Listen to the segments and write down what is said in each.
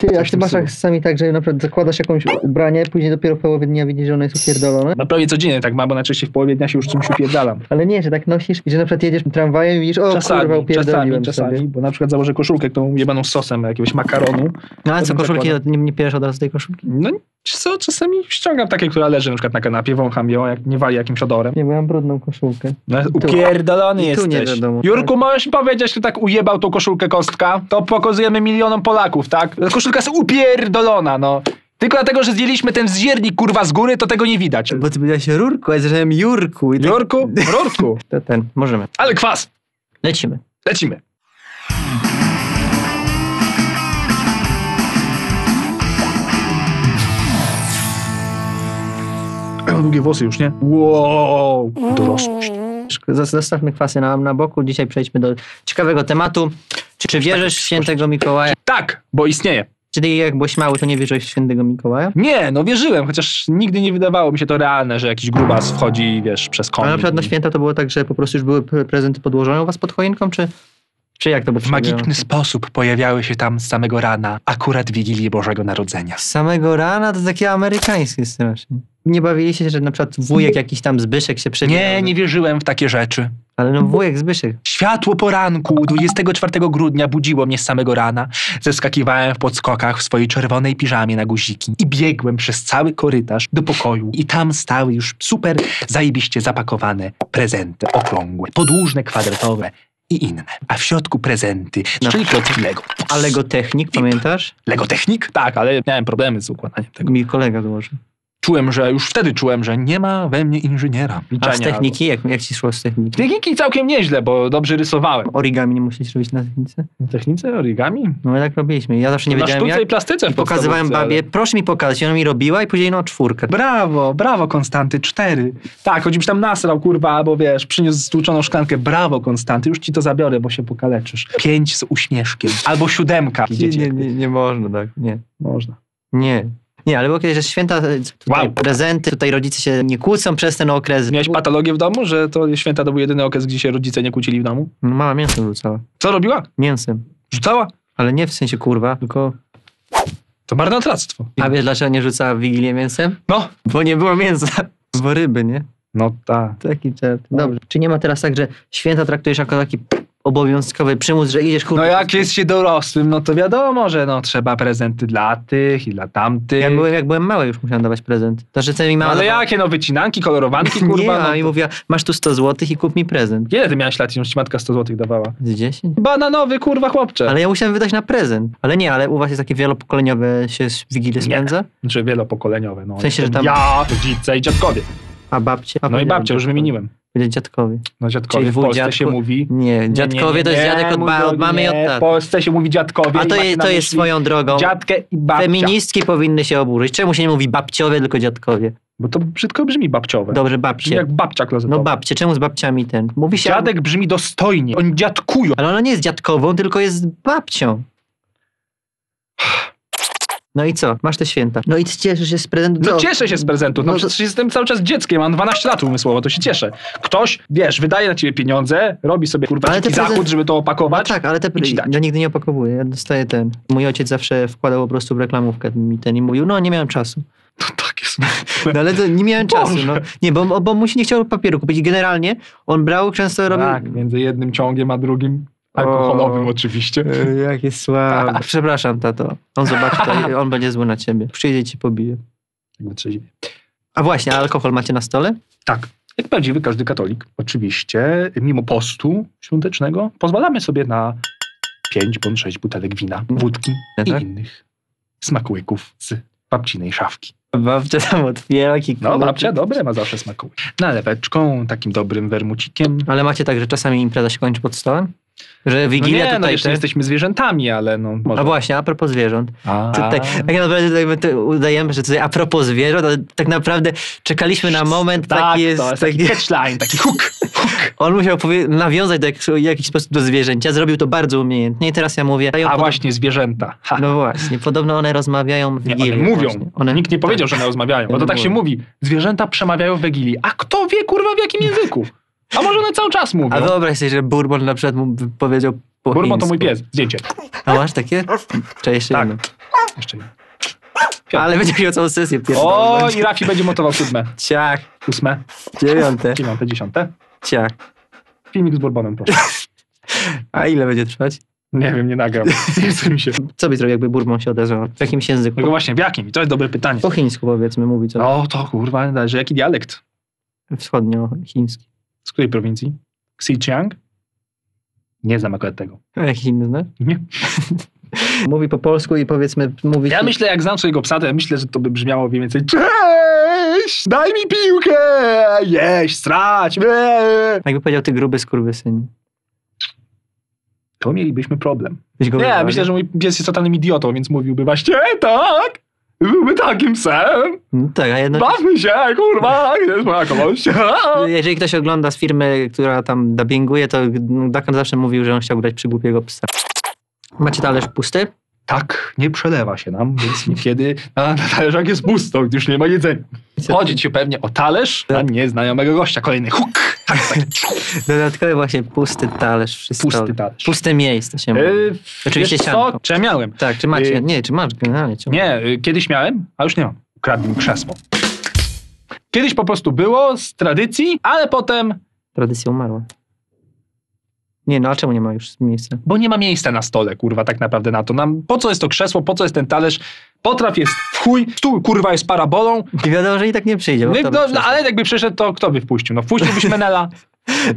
Ty, a ty masz czasami tak, że na przykład zakładasz jakąś ubranie, później dopiero w połowie dnia widzisz, że ono jest upierdolone? No prawie codziennie tak mam, bo najczęściej w połowie dnia się już czymś upierdalam. Ale nie, że tak nosisz i że na przykład jedziesz tramwajem i widzisz, o kurwa, Czasami, czasami, upierdoliłem czasami, sobie. bo na przykład założę koszulkę, tą jebaną sosem jakiegoś makaronu. No ale co, Potem koszulki, nie, nie bierzesz od razu tej koszulki? No co, czasami ściągam takie, która leży na przykład na kanapie, wącham ją, jak nie wali jakimś odorem. Nie, bo ja mam brudną koszulkę. No, upierdolony i tu nie jesteś. wiadomo, Jurku, możesz mi powiedzieć, kto tak ujebał tą koszulkę kostka? To pokazujemy milionom Polaków, tak? Ta Koszulka jest upierdolona, no. Tylko dlatego, że zdjęliśmy ten ziernik, kurwa, z góry, to tego nie widać. Bo ty powiedziałeś Rurku, a ja zacząłem Jurku. I tak, Jurku, Rurku. to ten, możemy. Ale kwas. Lecimy. Lecimy. Mam długie włosy już, nie? Wow, dorosłość. Zostawmy kwasy na, na boku. Dzisiaj przejdźmy do ciekawego tematu. Czy, czy wierzysz w świętego Mikołaja? Tak, bo istnieje. Czy ty jak byłeś mały, to nie wierzyłeś w świętego Mikołaja? Nie, no wierzyłem, chociaż nigdy nie wydawało mi się to realne, że jakiś grubas wchodzi, wiesz, przez Ale komin. na przykład na święta to było tak, że po prostu już były pre- prezenty podłożone u was pod choinką, czy, czy jak to było? W magiczny sposób pojawiały się tam z samego rana, akurat Wigilię Bożego Narodzenia. Z samego rana to takie amerykańskie strasznie. Nie bawiliście się, że na przykład wujek jakiś tam Zbyszek się przebierał? Nie, nie wierzyłem w takie rzeczy. Ale no wujek Zbyszek. Światło poranku 24 grudnia budziło mnie z samego rana. Zeskakiwałem w podskokach w swojej czerwonej piżamie na guziki i biegłem przez cały korytarz do pokoju. I tam stały już super zajebiście zapakowane prezenty okrągłe, podłużne, kwadratowe i inne. A w środku prezenty, No. czyli klocki Lego. A Lego Technik, pamiętasz? Lego Technik? Tak, ale miałem problemy z układaniem tego. Mi kolega dołożył. Czułem, że już wtedy czułem, że nie ma we mnie inżyniera. A z techniki? Jak, jak ci szło z albo- techniki? Techniki całkiem nieźle, bo dobrze rysowałem. Origami nie musisz robić na technice? W technice origami? No my tak robiliśmy. Ja zawsze nie na wiedziałem sztuce jak. i plastyce I pokazywałem babie, ale- proszę mi pokazać. I ona mi robiła i później no czwórkę. Brawo, brawo Konstanty, cztery. Tak, choćbyś tam nasrał, kurwa, albo wiesz, przyniósł stłuczoną szklankę. Brawo Konstanty, już ci to zabiorę, bo się pokaleczysz. Pięć z uśmieszkiem. Albo siódemka. Nie, nie, nie, nie można tak, nie. Można. Nie. Nie, ale było kiedyś, że święta, e, Wow. prezenty, tutaj rodzice się nie kłócą przez ten okres. Miałeś patologię w domu, że to święta to był jedyny okres, gdzie się rodzice nie kłócili w domu? No, Mama mięsem rzucała. Co robiła? Mięsem. Rzucała? Ale nie w sensie kurwa, tylko... To marnotrawstwo. A wiesz dlaczego nie rzucała w Wigilię mięsem? No. Bo nie było mięsa. Bo ryby, nie? No tak. Taki czert. Dobrze. Czy nie ma teraz tak, że święta traktujesz jako taki obowiązkowy przymus, że idziesz kurwa... No jak jest się dorosłym, no to wiadomo, że no trzeba prezenty dla tych i dla tamtych. Jak byłem, jak byłem mały już musiałem dawać prezent. To, że mi No mama... ale dawała- jakie no wycinanki, kolorowanki, Nie, kurwa? a no mi to... mówiła, masz tu 100 zł i kup mi prezent. Ile ty miałeś lat, już ci matka 100 zł dawała? Z 10? Bananowy, kurwa, chłopcze. Ale ja musiałem wydać na prezent. Ale nie, ale u was jest takie wielopokoleniowe się z Wigilię spędza? Znaczy wielopokoleniowe, no. W sensie, że tam- Ja, rodzice i dziadkowie. A babcie? A No i babcia, już wymieniłem. Powiedzieć dziadkowi. No dziadkowie, Czyli w Polsce dziadku- się mówi... Nie, dziadkowie to jest dziadek od, ba- od mamy i od nie. W taty. Polsce się mówi dziadkowie A to, je, to jest swoją drogą. Dziadkę i babcia. Feministki powinny się oburzyć. Czemu się nie mówi babciowie, tylko dziadkowie? Bo to brzydko brzmi babciowe. Dobrze, Brzmi babcie. jak babcia klozetowa. No babcie, czemu z babciami ten? Mówi się... Dziadek brzmi dostojnie. Oni dziadkują. Ale ona nie jest dziadkową, tylko jest babcią. No i co? Masz te święta. No i cieszysz się z prezentu. No Co? cieszę się z prezentu. No, No to- przecież jestem cały czas dzieckiem, mam 12 lat umysłowo, to się cieszę. Ktoś, wiesz, wydaje na ciebie pieniądze, robi sobie kurwa Ale prezent- zachód, żeby to No opakować. tak, ale te dać. ja nigdy nie opakowuję. Ja dostaję ten. Mój ojciec zawsze wkładał po prostu w reklamówkę mi ten i mówił, no nie miałem czasu. To tak jest. No ale to nie miałem czasu. Boże. No. Nie, bo, bo mu się nie chciał papieru kupić. Generalnie on brał, często robił... Tak, między jednym ciągiem a drugim. Alkoholowym O. oczywiście. E, Jakie słabe. Przepraszam, tato. On zobaczy to i on będzie zły na ciebie. Przyjdzie i ci pobije. Jakby trzeźwie. A właśnie, a alkohol macie na stole? Tak. Jak prawdziwy każdy katolik, oczywiście, mimo postu świątecznego, pozwalamy sobie na pięć bądź sześć butelek wina, wódki i Tak? innych smakołyków z babcinej szafki. Babcia tam otwiera No, babcia dobre ma zawsze smakołyki. Naleweczką, takim dobrym wermucikiem. Ale macie tak, że czasami impreza się kończy pod stołem? Że No Wigilia nie, no tutaj... jeszcze te- jesteśmy zwierzętami, ale no może. A właśnie, a propos zwierząt. A, Tutaj, tak naprawdę tutaj my udajemy, że tutaj a propos zwierząt, ale tak naprawdę czekaliśmy na moment, tak, taki jest, to jest taki, taki catchline, taki hook. on musiał nawiązać do jak, jakiś sposób do zwierzęcia, zrobił to bardzo umiejętnie i teraz ja mówię, A właśnie, zwierzęta. Ha. no właśnie, podobno one rozmawiają w Nie, Wigilię. one mówią. One, Nikt nie powiedział, tak. że one rozmawiają, bo to tak się mówi. Zwierzęta przemawiają w Wigilii. A kto wie, kurwa, w jakim języku? A może one cały czas mówią? A wyobraź sobie, że Bourbon na przykład mu powiedział po Burmo to mój pies. Zdjęcie. A masz takie? Cześć, jeszcze Tak. jedno. Jeszcze nie. Ale będzie miał całą sesję O, pierdolę. i Rafi będzie montował siódme, Ciach, ósme, dziewiąte, dziewiąte, dziesiąte. ciach. Filmik z Bourbonem, proszę. A ile będzie trwać? Nie wiem, nie nagram. Nie chce mi się. Co byś zrobił, jakby Burmon się odezwał? W jakimś języku? Tylko właśnie, w jakim? I to jest dobre pytanie. Po chińsku powiedzmy mówić, No to kurwa, należy jaki dialekt? wschodnio-chiński. Z której prowincji? Xinjiang? Nie znam akurat tego. A jaki inny znasz? Nie. Mówi po polsku i powiedzmy mówi... Ja myślę, jak znam swojego psa, to ja myślę, że to by brzmiało mniej więcej Cześć! Daj mi piłkę! Jeść, strać! eee. Jakby powiedział ty gruby skurwysyn. To mielibyśmy problem. Nie, myślę, że mój pies jest totalnym idiotą, więc mówiłby właśnie tak! Byłby takim psem! No tak, a jedno... Bawmy się, kurwa! Gdzie jest moja kogoś? Jeżeli ktoś ogląda z firmy, która tam dubbinguje, to Dakan zawsze mówił, że on chciał grać przy głupiego psa. Macie talerz pusty? Tak, nie przelewa się nam, więc niekiedy na, na talerzach jest pusto, gdyż nie ma jedzenia. Chodzi ci pewnie o talerz, a nie znajomego gościa. Kolejny huk! Tak, tak. Dodatkowy właśnie pusty talerz stole. Pusty talerz. Puste miejsce się mówi. Yy, Oczywiście sianko. co? Czy ja miałem? Tak, czy macie? yy, Nie, czy masz generalnie ciągle. Nie, y, kiedyś miałem, a już nie mam. Ukradli mi krzesło. Kiedyś po prostu było z tradycji, ale potem, Tradycja umarła. Nie, no a czemu nie ma już miejsca? bo nie ma miejsca na stole, kurwa, tak naprawdę na to. Nam, po co jest to krzesło, po co jest ten talerz? Potraw jest w chuj, stół, kurwa, jest parabolą. I wiadomo, że i tak nie przyjdzie. No, no, no, ale jakby przyszedł, to kto by wpuścił? No wpuściłbyś Menela.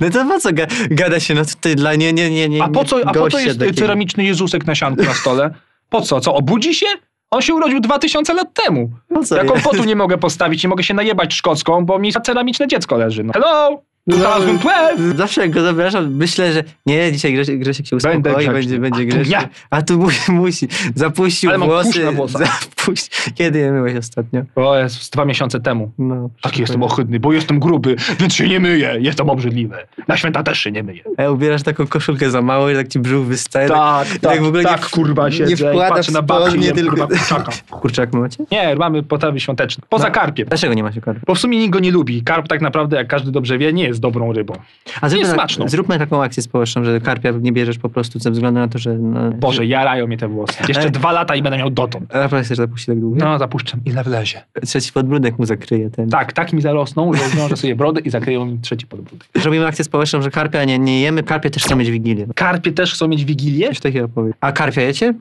No to po co ga gada się, no ty dla nie, nie, nie, nie A po co, a po co jest takiego. ceramiczny Jezusek na sianku na stole? Po co? Co, obudzi się? On się urodził 2000 lat temu. Po co? Ja kompotu nie mogę postawić, nie mogę się najebać szkocką, bo mi ceramiczne dziecko leży. No. Hello! 2012! Zawsze jak go zapraszam, myślę, że nie, dzisiaj Grzesiek, Grzesiek się Będę uspokoi, grzeczny. będzie, będzie A tu grzeczny. nie. A tu musi, musi. Zapuścił Ale mam włosy. kurz na włosach. Zapuść... Kiedy je myłeś ostatnio? O, jest z dwa miesiące temu. No, Taki jestem ohydny, bo jestem gruby, więc się nie myję. Jestem obrzydliwy. Na święta też się nie myję. A ubierasz taką koszulkę za mało i tak ci brzuch wystaje. Tak, tak, jak w ogóle tak, nie, kurwa, nie siedzę i wkładasz na babcię i spodnie, jem, tylko... kurwa, kurczaka. Kurczak macie? Nie, mamy potrawy świąteczne. Poza No. karpiem. Dlaczego nie macie karpia? Bo w sumie nikt go nie lubi. Karp tak naprawdę, jak każdy dobrze wie, nie jest dobrą rybą. A zróbmy, jest tak- smaczną. zróbmy taką akcję społeczną, że karpia nie bierzesz po prostu ze względu na to, że... No, Boże, jarają mnie te włosy. Jeszcze Ale- dwa lata i będę miał dotąd. A chcesz zapuścić tak długo? No, zapuszczam. Ile wlezie. Trzeci podbródek mu zakryje ten. Tak, tak mi zarosną, że zwiążę sobie brodę i zakryją mi trzeci podbródek. Zrobimy akcję społeczną, że karpia nie, nie jemy, karpie też chcą mieć wigilię. Karpie też chcą mieć wigilię? Coś takiego powiedz. A karpia jecie?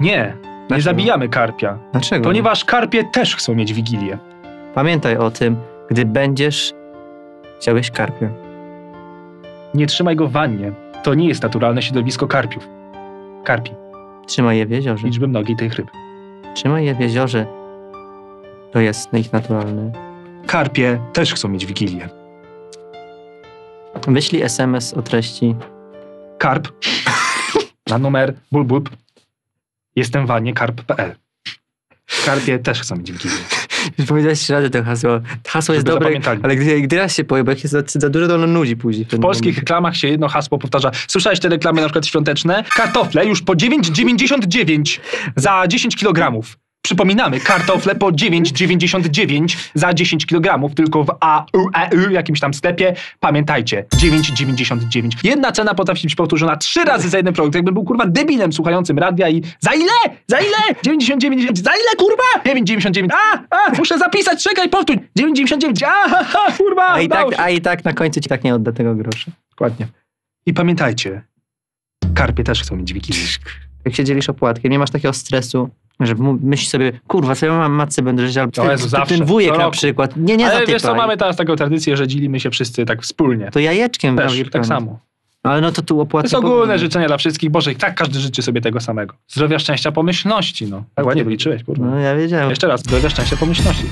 Nie, nie Dlaczego? zabijamy karpia. Dlaczego? Ponieważ karpie też chcą mieć wigilię. Pamiętaj o tym, gdy będziesz chciałeś karpia. Nie trzymaj go w wannie. To nie jest naturalne środowisko karpiów. Karpi. Trzymaj je w jeziorze. Liczby mnogiej tych ryb. Trzymaj je w jeziorze. To jest ich naturalne. Karpie też chcą mieć wigilię. Wyślij SMS o treści. Karp na numer bulbulb jestem w wannie karp.pl Karpie też chcą mieć wigilię. Powiedziałeś razy to hasło. Hasło jest dobre, zapamiętali. ale gdy, gdy raz się powie, bo jak jest za, za dużo, to ono nudzi później. W polskich reklamach się jedno hasło powtarza. Słyszałeś te reklamy na przykład świąteczne? Kartofle już po 9,99 za 10 kg. Przypominamy, kartofle po 9,99 za 10 kg, tylko w A, U, E, jakimś tam sklepie. Pamiętajcie, 9,99. Jedna cena potrafi być powtórzona trzy razy za jeden produkt. Jakbym był kurwa debilem słuchającym radia i za ile? Za ile? 99, za ile kurwa? 9,99. A, a, muszę zapisać, czekaj, powtórz. 9,99. A, ha, ha, kurwa, A i, tak, a i tak na końcu ci tak nie odda tego grosza. Dokładnie. I pamiętajcie, karpie też chcą mieć wigilię. Jak się dzielisz opłatkiem, nie masz takiego stresu, że myślisz sobie, kurwa, co ja mam matce będę żyć, albo ten, zawsze. ten wujek na przykład. Nie, nie Ale wiesz co, mamy teraz taką tradycję, że dzielimy się wszyscy tak wspólnie. To jajeczkiem Też, tak samo. Ale no to tu To opłaty jest ogólne życzenia dla wszystkich. Boże, i tak każdy życzy sobie tego samego. Zdrowia, szczęścia, pomyślności, no. Tak ładnie wyliczyłeś, kurwa. No ja wiedziałem. Jeszcze raz, zdrowia, szczęścia, pomyślności.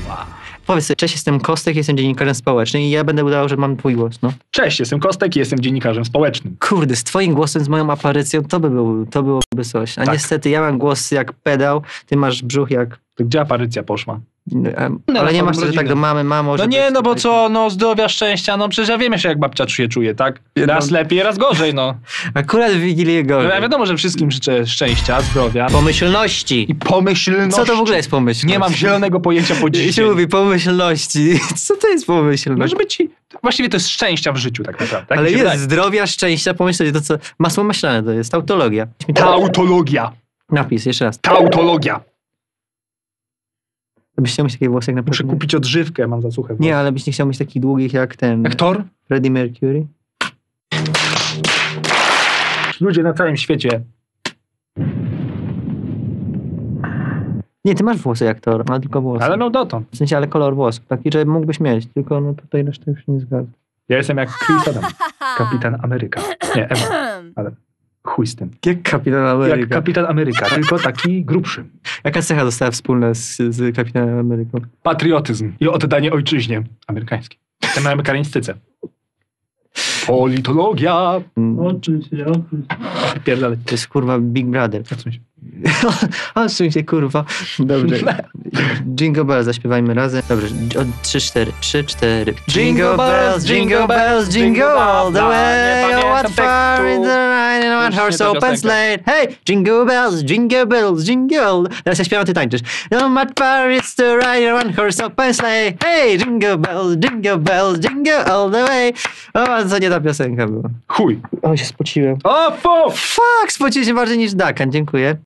Powiedz, cześć, jestem Kostek, jestem dziennikarzem społecznym i ja będę udawał, że mam twój głos, no. Cześć, jestem Kostek i jestem dziennikarzem społecznym. Kurde, z twoim głosem, z moją aparycją, to by, był, to byłoby coś. A Tak. niestety ja mam głos jak pedał, ty masz brzuch jak... To gdzie aparycja poszła? No, ale nie na masz rodzinę. wtedy tak do mamy, mamo, No nie, no bo co, no zdrowia, szczęścia, no przecież ja wiem jeszcze jak babcia się czuje, tak? Raz lepiej, raz gorzej, no. Akurat w Wigilię no gorzej. ja wiadomo, że wszystkim życzę szczęścia, zdrowia Pomyślności. i pomyślności. Co to w ogóle jest pomyślność? Nie mam zielonego pojęcia po I dziś. się mówi pomyślności. Co to jest Może pomyślność? być ci Właściwie to jest szczęścia w życiu tak naprawdę. Tak Ale jest wydaje. zdrowia, szczęścia, pomyśleć, to co, masło maślane to jest, tautologia. Tautologia. Napis, jeszcze raz. Tautologia. Byś chciał mieć takie włosy jak na Muszę przykład- kupić odżywkę, mam zasłuchę. Nie, ale byś nie chciał mieć takich długich jak ten Jak Thor? Freddie Mercury. Ludzie na całym świecie. Nie, ty masz włosy jak Thor, ma tylko włosy. Ale miał dotąd. W sensie, ale kolor włosów, taki, że mógłbyś mieć, tylko no tutaj reszta już nie zgadza. Ja jestem jak Chris Adam. Kapitan Ameryka. Nie, Ewa. Ale chuj z tym. Jak kapitan Jak Ameryka. kapitan Ameryka, tylko taki grubszy. Jaka cecha została wspólna z, z kapitanem Ameryką? Patriotyzm i oddanie ojczyźnie amerykańskiej. Jestem amerykaństyce. Politologia. Mm, Oczywiście, oczywiście. Pierdolę. To jest kurwa Big Brother. Odsuń się. Odsuń się kurwa. Dobrze. Jingle Bells zaśpiewajmy razem. Dobrze, od 3, 4, 3, 4. Jingle bells, jingle bells, jingle all the way. Oh, what fun in the ride in a one horse open sleigh. Hey, jingle bells, jingle bells, jingle. Teraz ja śpiewam, ty tańczysz. Oh, what fun it's to ride in a one horse open sleigh. Hey, jingle bells, jingle bells, jingle all the way. O, co nie ta piosenka była. Chuj. O, się spociłem. O, fu! Fuck, spociłem się bardziej niż Dakan, dziękuję.